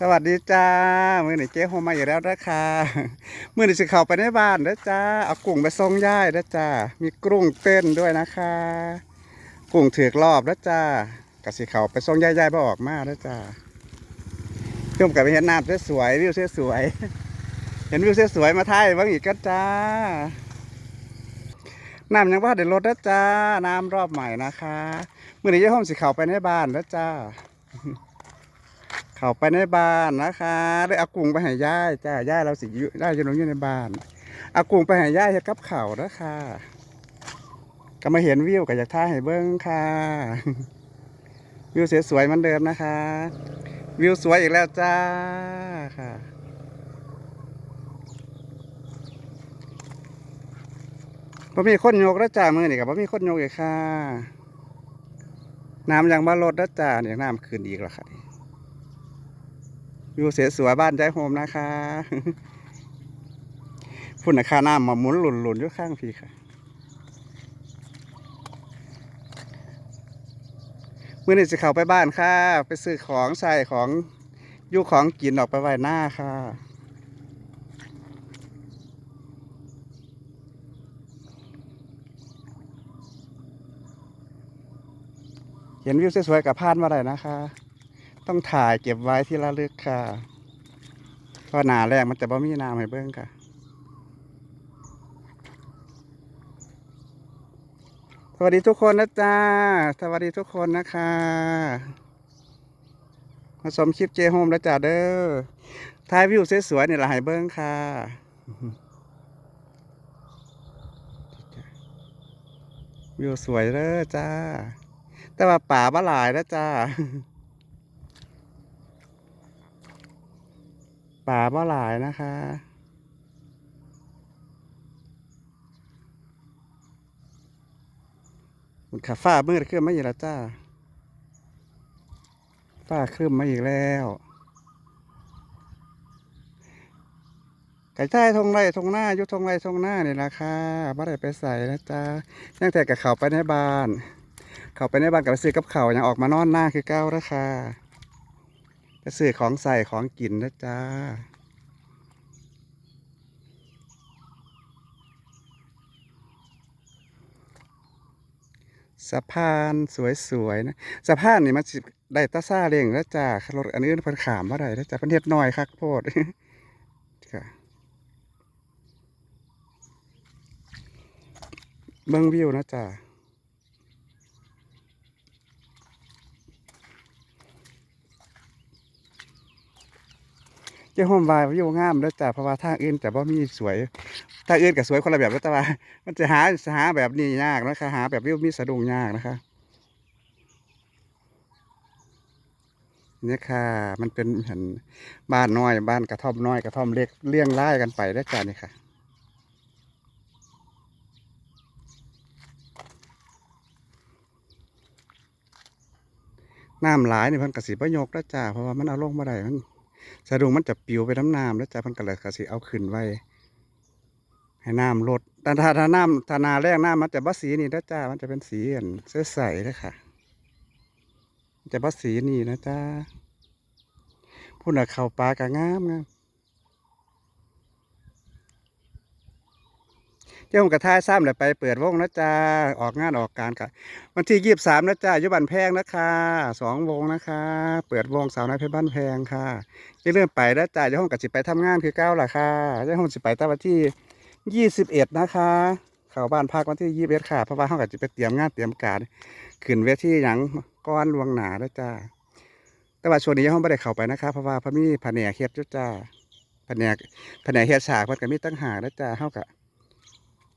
สวัสดีจ้ามื่อนี้เจ๊โฮมมาอีกแล้วนะคะมื่อนี้สิเข้าไปในบ้านนะจ้าเอากุ้งไปส่งย่ายนะจ้ามีกุ้งเต้นด้วยนะคะ กุ้งถือกรอบนะจ้ากสิเข้าไปส่งย่ายย่ายบ่ออกมานะจ้าเพิ่มกับไปเห็นน้ำสวยวิวสวยเห็นวิวสวยมาถ่ายบ้างอีกก็จ้าน้ำยังว่าเดี๋ยวรถนะจ้าน้ำรอบใหม่นะคะมื่อนี้เจ๊โฮมสิเข้าไปในบ้านนะจ้า เข้าไปในบ้านนะคะได้อากุ้งไปให้ย่ายจ้าย่ายเราสิอยู่ย่ายอยู่ตรงอยู่ในบ้านอากุ้งไปให้ย่ายเฮ็ดกับข้าวนะคะก็มาเห็นวิวก็อยากท่าให้เบิ้งค่ะ วิวสวยๆเหมันเดิมนะคะ วิวสวยอีกแล้วจ้าค่ะบ่มีคนโยกแล้วจ้ามือนี่กับบ่มีคนโยกอีกค่ะ น้ำยังมาลดแล้วจ้าเนี่ยน้ำขึ้นอีกแล้วค่ะ อยู่เสียสวยบ้านใจโฮมนะคะพุ่นนะคาน้ำมาหมุนหลุนหลุนๆอยู่ข้างพี่ค่ะเมื่อนี้จะเข้าไปบ้านค่ะ ไปซื้อของใส่ของอยู่ของกินออกไปไว้หน้าค่ะเห็นวิวสวยๆกับพาดมาได้นะคะ ต้องถ่ายเก็บไว้ที่ระลึกค่ะเพราะหนาแรกมันจะบ่มีน้ำให้เบิ้งค่ะสวัสดีทุกคนนะจ๊ะสวัสดีทุกคนนะคะ มาชมคลิปเจโฮมแล้วจ้ะเด้อถ่ายวิวสวยๆนี่ละให้เบิ้งค่ะวิวสวยเด้อจ้า แต่ว่าป่าบ้าหลายนะจ้า ป่าบ่หลายนะคะ มันขาฟ้ามืดขึ้นมาอีกแล้วจ้าฟ้าขึ้นมาอีกแล้ว ไก่ใต้ทงไรทงหน้า ยุทงไรทงหน้านี่ราคาบ่ได้ไปใส่นะจ้ายังแต่กับเขาไปในบ้าน เขาไปในบ้านกับซื้อกับเขายังออกมานอนหน้าคือเก้าราคา ไปซื้อของใส่ของกินนะจ้าสะพานสวยๆนะสะพานนี่มันสิได้ตาซาเร่งแล้วจ้ารถอันอื่นเพิ่นขามมาได้แล้วจ้าเพิ่นเฮ็ดน้อยคักโพดค่ะเบิ่งวิวนะจ้า เจ้าโฮมวายวิวงามแล้วจ้าเพราะว่าทางอื่นแต่บ่มีสวยทางอื่นก็สวยคนละแบบแล้วแต่ว่า มันจะหาหาแบบนี้ยากนะคะหาแบบวิวมีสะดุ้งยากนะคะเนี่ยค่ะ มันเป็นเหมือนบ้านน้อย บ้านกระท่อมน้อยกระท่อมเล็กเลี้ยงไล่กันไปได้จ้านี่ค่ะน้ำหลายนี่พิ่นกระสิบ่ยกแล้วจ้าเพราะว่ามันเอาลงมาได้มัน สะดุ้งมันจะปิวไปน้ำน้ำแล้วจ้าเพิ่นก็เลยกสิเอาขึ้นไว้ ให้น้ำลดแต่ถ้าถ้าน้ำถ้านาแรกน้ำมันจะบัสีนี่นะจ้ามันจะเป็นสีอันใสๆนะค่ะจะบัสีนี่นะจ้าพุ่นน่ะเข่าปลากระงามงาม เจ้าผมกระทายซ้ำเลยไปเปิดวงนะจ้าออกงานออกการกันวันที่ยี่สามนะจ้ายุบันแพงนะคะสองวงนะคะ เปิดวงสาวน้อยเพชรบ้านแพงค่ะอย่าลืมไปนะจ้าเดี๋ยวผมกะสิไปทำงานคือเก้าล่ะค่ะเดี๋ยวผมสิไปตั้งวันที่ยี่สิบเอ็ดนะคะเข้าบ้านพักวันที่ยี่สิบเอ็ดค่ะเพราะว่าเขาก็จะไปเตรียมงานเตรียมการขึ้นเวทีหยังก้อนลวงหนาแล้วจ้าแต่ว่าช่วงนี้เขาไม่ได้เข้าไปนะคะเพราะว่าพระมีแผนกเฮ็ดจุจ้าแผนกแผนกเฮ็ดฉากมันก็มีตั้งหากแล้วจ้าเขาก็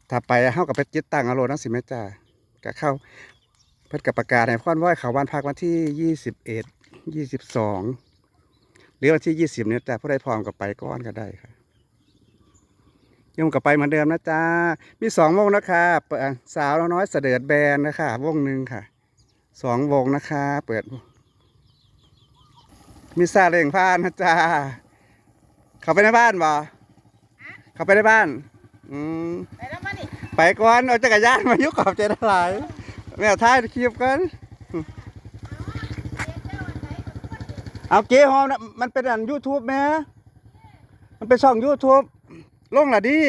ถ้าไปเขาก็ไปจิตตั้งอารนั่นสิแม่จ้าก็เข้าเพิ่นกับประกาศให้พ่อนว่าเขาบ้านพักวันที่ยี่สิบเอ็ดยี่สิบสองหรือวันที่ยี่สิบเนี่ยจ้าผู้ใดพร้อมก็ไปก้อนก็ได้ค่ะยมกับไปเหมือนเดิมนะจ๊ะมีสองวงนะคะเปิดสาวน้อยเสด็จแบนนะคะวงหนึ่งค่ะสองวงนะคะ เปิด มีซาเร่งพานนะจ๊ะเขาไปในบ้านบ่เขาไปในบ้าน อืม ไปแล้วมานี่ไปก่อนเอาจักรยานมายุกขอบใจได้หลายแม่ท้ายคลิปกันเอาเก๋หอมนะมันเป็นอัน YouTube แม่มันเป็นช่อง YouTube ลงละดี